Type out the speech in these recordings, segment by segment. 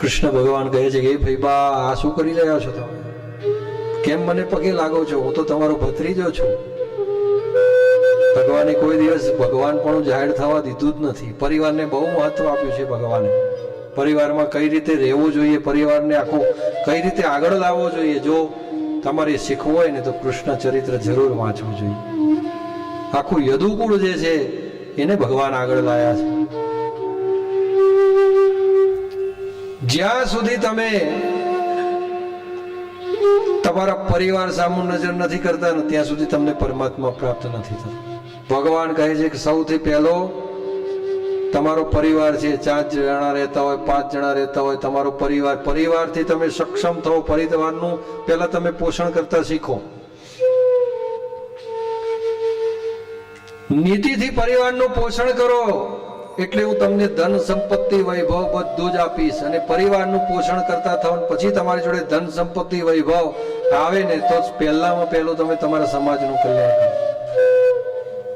કૃષ્ણ ભગવાન કહે છે કે, "એ ભાઈ બા, આ શું કરી રહ્યા છો તમે? કેમ મને પગે લાગો છો? હું તો તમારો ભત્રીજો છું. ભગવાને કોઈ દિવસ ભગવાન પણ જાહેર થવા દીધું જ નથી. પરિવારને બહુ મહત્વ આપ્યું છે ભગવાને. પરિવારમાં કઈ રીતે રહેવું જોઈએ? પરિવારને આખું કઈ રીતે આગળ લાવવો જોઈએ? જો તમારે શીખવું હોય ને તો કૃષ્ણ ચરિત્ર જરૂર વાંચવું જોઈએ. આખું યદુકુળ જે છે, એને ભગવાન આગળ લાયા છે. જ્યાં સુધી તમે તમારા પરિવાર સામુ નજર નથી કરતા ને ત્યાં સુધી તમને પરમાત્મા પ્રાપ્ત નથી થતો. ભગવાન કહે છે કે સૌથી પહેલો તમારો પરિવાર છે, ચાર જણા રહેતા હોય, પાંચ જણા રહેતા હોય, તમારો પરિવાર. પરિવારથી તમે સક્ષમ થો, પરિવારનું પહેલા તમે પોષણ કરતા શીખો. નીતિથી પરિવારનું પોષણ કરો. એટલે હું તમને ધન સંપત્તિ વૈભવ બધું જ આપીશ અને પરિવારનું પોષણ કરતા થાવ પછી તમારી જોડે ધન સંપત્તિ વૈભવ આવે ને તો પહેલામાં પહેલું તમે તમારા સમાજનું કલ્યાણ કરો.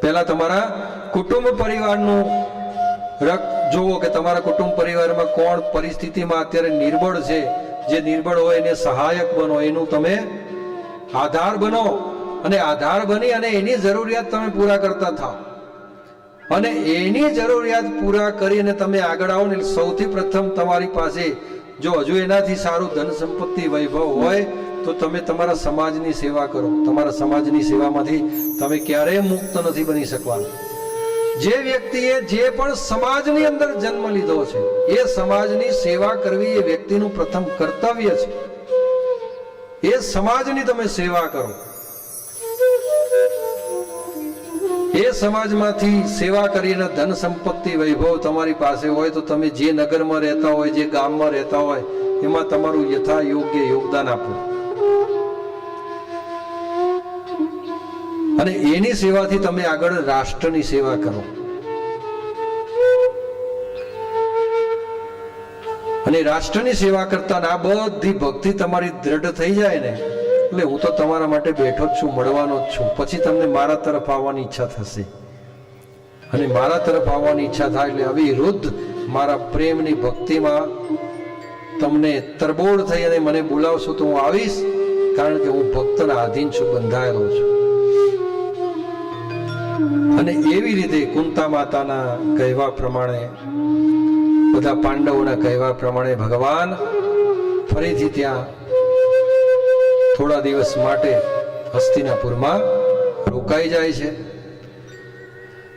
પહેલા તમારા કુટુંબ પરિવારનું રક જુઓ કે તમારા કુટુંબ પરિવારમાં કોણ પરિસ્થિતિમાં અત્યારે નિર્બળ છે. જે નિર્બળ હોય એને સહાયક બનો, એનું તમે આધાર બનો. અને આધાર બની અને એની જરૂરિયાત તમે પૂરા કરતા થાઓ અને એની જરૂરિયાત પૂરા કરીને તમે આગળ આવો ને સૌથી પ્રથમ તમારી પાસે જો હજુ એનાથી સારું ધન સંપત્તિ વૈભવ હોય, તો તમે તમારા સમાજની સેવા કરો. તમારા સમાજની સેવામાંથી તમે ક્યારેય મુક્ત નથી બની શકવાના. જે વ્યક્તિએ જે પણ સમાજની અંદર જન્મ લીધો છે, એ સમાજની સેવા કરવી એ વ્યક્તિનું પ્રથમ કર્તવ્ય છે. એ સમાજની તમે સેવા કરો. એ સમાજમાંથી સેવા કરીને ધન સંપત્તિ વૈભવ તમારી પાસે હોય તો તમે જે નગરમાં રહેતા હોય, જે ગામમાં રહેતા હોય, એમાં તમારું યથા યોગ્ય યોગદાન આપો. અને એની સેવાથી તમે આગળ રાષ્ટ્રની સેવા કરો. અને રાષ્ટ્રની સેવા કરતા આ બધી ભક્તિ તમારી દ્રઢ થઈ જાય ને એટલે હું તો તમારા માટે બેઠો જ છું, મળવાનો જ છું. પછી તમને મારા તરફ આવવાની ઈચ્છા થશે. અને મારા તરફ આવવાની ઈચ્છા થાય એટલે અવિરુદ્ધ મારા પ્રેમની ભક્તિમાં તમને તરબોળ થઈ અને મને બોલાવશો તો હું આવીશ, કારણ કે હું ભક્તના આધીન છું, બંધાયેલો છું. અને એવી રીતે કુંતા માતાના કહેવા પ્રમાણે, બધા પાંડવોના કહેવા પ્રમાણે ભગવાન ફરીથી ત્યાં થોડા દિવસ માટે હસ્તિનાપુરમાં રોકાઈ જાય છે.